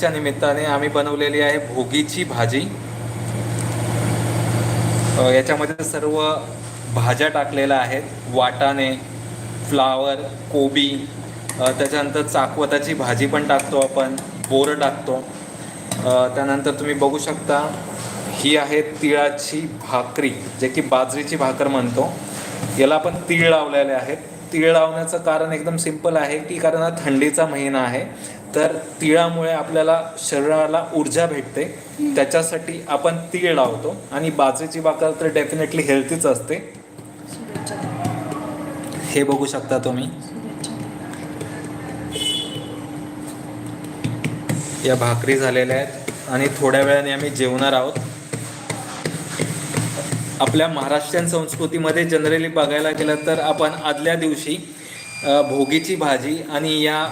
च्या निमित्ताने आम्ही बनवलेली आहे भोगीची भाजी. याच्यामध्ये सर्व भाज्या टाकलेल्या आहेत. वाटाणे फ्लावर कोबी त्याच्यानंतर चाकवताची भाजी पण टाकतो आपण बोरं टाकतो. त्यानंतर तुम्ही बघू शकता ही आहे तिळाची भाकरी जे की बाजरीची भाकर म्हणतो. याला आपण तीळ लावलेले आहेत. तीळ लावण्याचं कारण एकदम सिंपल आहे की कारण हा थंडीचा महिना आहे. तर तिळामुळे आपल्याला शरीराला ऊर्जा भेटते. त्याच्यासाठी आपण तीळ लावतो आणि बाजरीची भाकर तर डेफिनेटली हेल्थीच असते. हे बघू शकता तुम्ही. या भाकरी झालेल्या आहेत आणि थोड्या वेळाने आम्ही जेवणार आहोत. आपल्या महाराष्ट्रीयन संस्कृतीमध्ये जनरली बघायला गेलं तर आपण आदल्या दिवशी भोगीची भाजी आणि या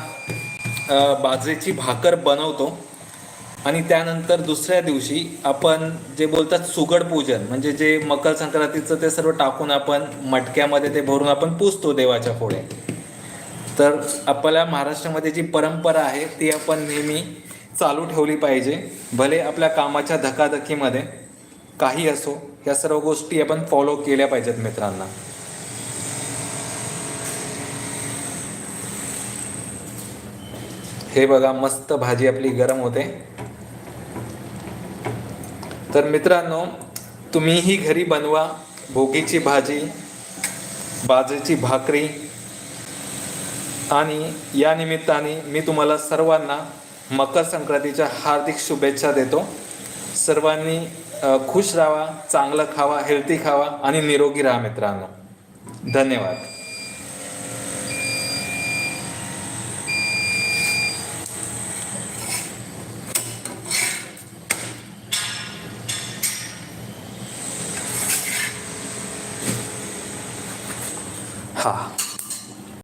बाजरीची भाकर बनवतो. आणि त्यानंतर दुसऱ्या दिवशी आपण जे बोलतात सुगड पूजन म्हणजे जे मकर संक्रांतीचं ते सर्व टाकून आपण मटक्यामध्ये ते भरून आपण पुजतो देवाच्या पुढे तर आपल्या महाराष्ट्रामध्ये जी परंपरा आहे ती आपण नेहमी चालू ठेवली पाहिजे. भले आपल्या कामाच्या धकाधकीमध्ये काही असो या सर्व गोष्टी आपण फॉलो केल्या पाहिजेत मित्रांना. हे बघा मस्त भाजी आपली गरम होते. तर मित्रांनो तुम्हीही घरी बनवा भोगीची भाजी बाजरीची भाकरी. आणि या निमित्ताने मी तुम्हाला सर्वांना मकर संक्रांतीच्या हार्दिक शुभेच्छा देतो. सर्वांनी खुश राहा चांगलं खावा हेल्थी खावा आणि निरोगी राहा मित्रांनो. धन्यवाद. हा